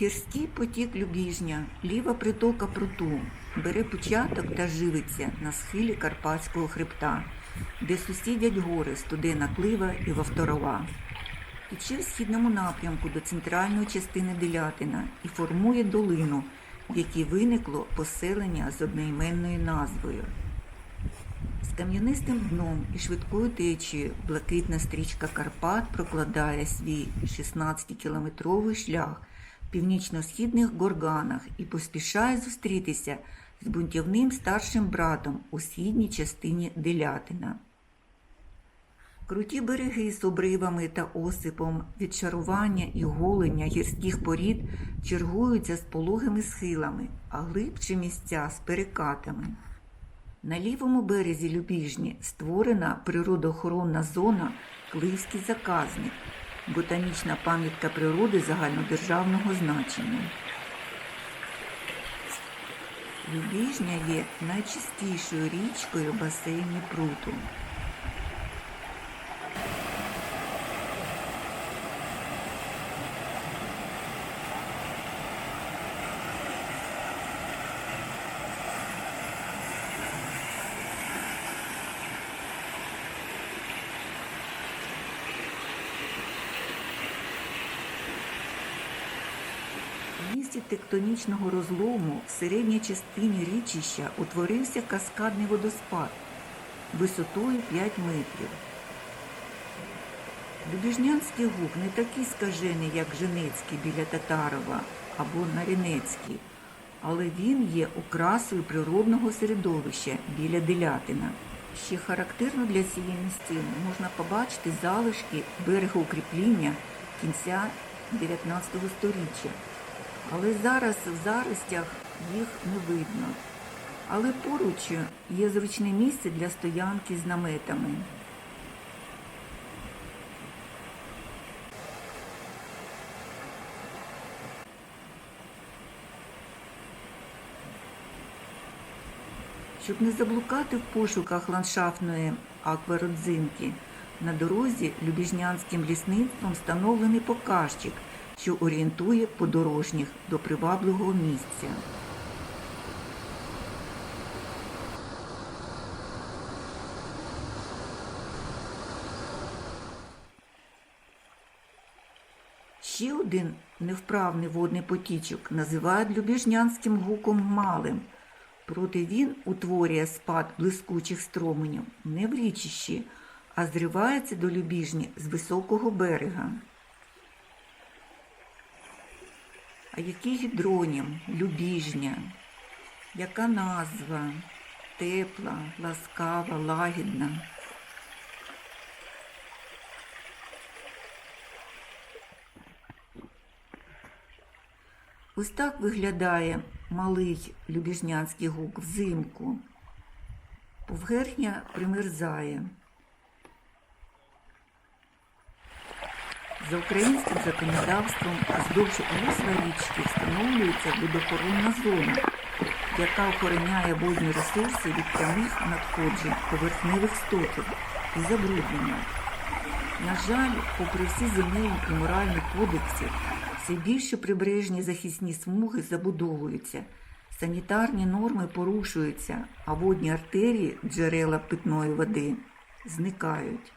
Гірський потік Любіжня, ліва притока пруту, бере початок та живиться на схилі Карпатського хребта, де сусідять гори Студена Клива і Вовторова. Тече в східному напрямку до центральної частини Делятина і формує долину, в якій виникло поселення з одноіменною назвою. З кам'янистим дном і швидкою течією блакитна стрічка Карпат прокладає свій 16-кілометровий шлях північно-східних горганах і поспішає зустрітися з бунтівним старшим братом у східній частині Делятина. Круті береги з обривами та осипом, відшарування і голення гірських порід чергуються з пологими схилами, а глибші місця з перекатами. На лівому березі Любіжні створена природоохоронна зона Кливський заказник, ботанічна пам'ятка природи загальнодержавного значення. Любіжня є найчистішою річкою басейні пруту. Місці тектонічного розлому в середній частині річища утворився каскадний водоспад висотою 5 метрів. Любіжнянський гук не такий скажений, як Женецький біля Татарова або Нарінецький, але він є окрасою природного середовища біля Делятина. Ще характерно для цієї місцини можна побачити залишки берегоукріпління кінця 19 століття. Але зараз в заростях їх не видно. Але поруч є зручне місце для стоянки з наметами. Щоб не заблукати в пошуках ландшафтної аквародзинки, на дорозі Любіжнянським лісництвом встановлений показчик, що орієнтує подорожніх до привабливого місця. Ще один невправний водний потічок називають Любіжнянським гуком малим. Проте він утворює спад блискучих строменів не в річищі, а зривається до Любіжні з високого берега. А який гідронім, Любіжня? Яка назва? Тепла, ласкава, лагідна. Ось так виглядає малий Любіжнянський гук взимку. Повгерня примерзає. За українським законодавством вздовж русла річки встановлюється водоохоронна зона, яка охороняє водні ресурси від прямих надходжень поверхневих стоків і забруднення. На жаль, попри всі земельні і моральні кодекси, все більше прибережні захисні смуги забудовуються, санітарні норми порушуються, а водні артерії, джерела питної води, зникають.